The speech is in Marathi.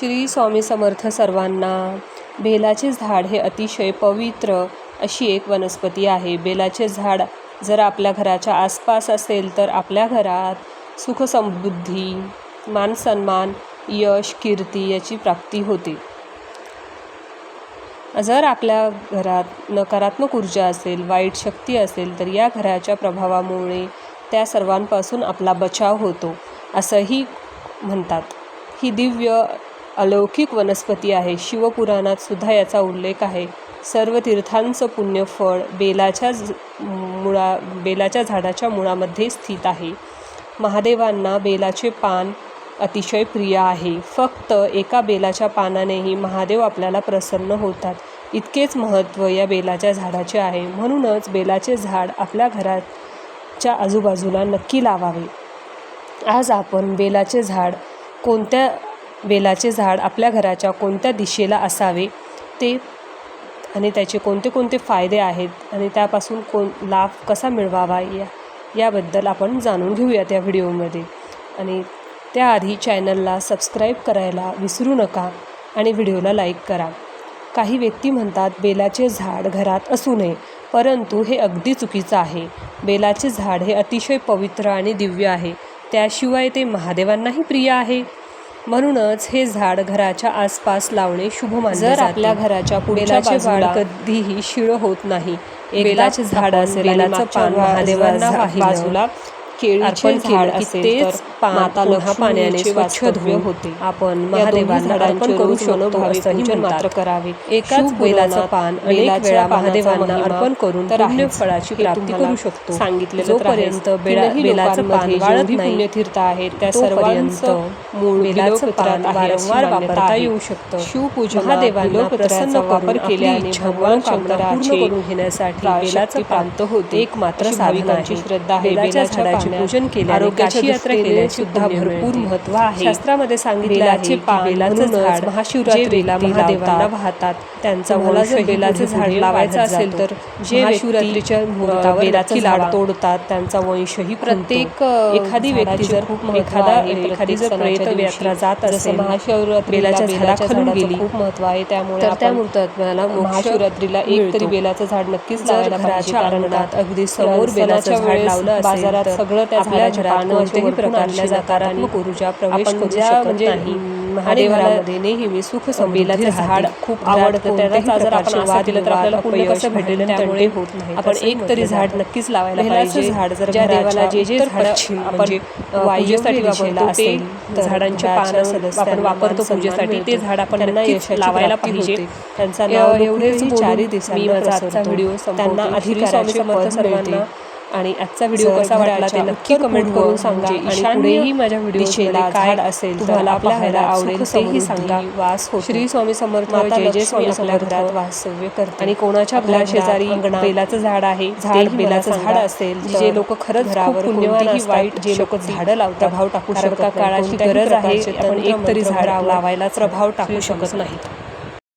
श्री स्वामी समर्थ सर्वांना बेलाचे झाड हे अतिशय पवित्र अशी एक वनस्पती आहे. बेलाचे झाड जर आपल्या घराच्या आसपास असेल तर आपल्या घरात सुखसमबुद्धी मान सन्मान यश कीर्ती याची प्राप्ती होते. जर आपल्या घरात नकारात्मक ऊर्जा असेल वाईट शक्ती असेल तर या घराच्या प्रभावामुळे त्या सर्वांपासून आपला बचाव होतो असंही म्हणतात. ही दिव्य अलौकिक वनस्पती आहे. शिवपुराणात सुद्धा याचा उल्लेख आहे. सर्व तीर्थांचं पुण्यफळ बेलाच्या मुळा बेलाच्या झाडाच्या मुळामध्ये स्थित आहे. महादेवांना बेलाचे पान अतिशय प्रिय आहे. फक्त एका बेलाच्या पानानेही महादेव आपल्याला प्रसन्न होतात. इतकेच महत्त्व या बेलाच्या झाडाचे आहे. म्हणूनच बेलाचे झाड आपल्या घराच्या आजूबाजूला नक्की लावावे. आज आपण बेलाचे झाड कोणत्या बेलाचे झाड आपल्या घराच्या कोणत्या दिशेला असावे ते आणि त्याचे कोणते कोणते फायदे आहेत आणि त्यापासून कोण लाभ कसा मिळवावा या याबद्दल आपण जाणून घेऊया त्या व्हिडिओमध्ये. आणि त्याआधी चॅनलला सबस्क्राईब करायला विसरू नका आणि व्हिडिओला लाईक करा. काही व्यक्ती म्हणतात बेलाचे झाड घरात असू नये परंतु हे अगदी चुकीचं आहे. बेलाचे झाड हे अतिशय पवित्र आणि दिव्य आहे. त्याशिवाय ते महादेवांनाही प्रिय आहे. म्हणूनच हे झाड घराच्या आसपास लावणे शुभ मानले जर आपल्या घराच्या बेलाचे झाड कधीही शिळ होत नाही. बेलाचे झाड असेल बेलाचं पान महादेवांना बाजूला केळीचे झाड तर माता पाण्याने स्वच्छ धुवे होते. आपण महादेवांना अर्पण करू शकतो असंही मात्र करावे. एकाच बेलाचं पान अनेक वेळा महादेवांना अर्पण करून तर फळाची प्राप्ती करू शकतो. सांगितले जोपर्यंत बेलाचं पान वाळत नाही तीर्थ आहेत त्या सर्वांचं मूळ बेलाचं पान वारंवार वापरता येऊ शकतं. शिवपूजा महादेवांना प्रसन्न वापर केल्याने भगवान शंकराचे करून घेण्यासाठी बेलाचं प्राप्त होते. एक मात्र साधनाची श्रद्धा आहे. बेलाच्या झाडाचे पूजन केले आरोग्याची यात्रा केल्याने सुद्धा भरपूर महत्त्व आहे. शास्त्रामध्ये सांगितले बेलाचं झाड महाशिवरात्रीला महादेवांना वाहतात. त्यांचा मला जर बेलाचं झाड लावायचं असेल तर जे महाशिवरात्रीच्या मुहूर्तावर बेलाची लाड तोडतात त्यांचा वंशही प्रत्येक एखादी व्यक्ती जर खूप एखादा एखादी जर प्रेत यात्रा जात असेल महाशिवरात्री बेलाच्या झाडाखालून गेली. खूप महत्त्व आहे त्यामुळे त्या मुहूर्ताला महाशिवरात्रीला एक तरी बेलाचं झाड नक्कीच लावायला घराच्या अंगणात अगदी समोर बेलाचं झाड लावलं असेल बाजारात सगळं त्या आपल्या घरात कोणत्याही प्रकारच्या नकारात्मक ऊर्जा प्रवेश करू शकत नाही. महादेवामध्ये नेहमी सुख बेलाचं झाड खूप आवडतं त्याचा जर आपण आवाज दिला तर आपल्याला पुण्य कसं भेटेल त्यामुळे होत नाही. आपण एक तरी झाड नक्कीच लावायला पाहिजे. झाड जर ज्या देवाला जे जे झाड आपण पूजेसाठी वापरतो तर झाडांच्या पानं आपण वापरतो पूजेसाठी. ते झाड आपण त्यांना यश लावायला पाहिजे. त्यांचा नाव एवढेच चारी दिवसांनी आजचा व्हिडिओ त्यांना अधिकारी समर्थ सर्वांना आणि आजचा व्हिडिओ कसा वाटला ते नक्की कमेंट करून सांगा. आणि पुढेही माझ्या व्हिडिओला काय असेल तुम्हाला आवडेल तेही सांगा. वास हो श्री स्वामी समर्थ जय जय स्वामी घरात वास्तव्य करते. आणि कोणाच्या आपल्या शेजारी बेलाचं झाड आहे झाड बेलाचं झाड असेल जे लोक खरंच घरावर पुण्यवान वाईट जे लोक झाडं लावतात प्रभाव टाकू शकतात काळाची गरज आहे आपण एक तरी झाड लावायला प्रभाव टाकू शकत नाहीत.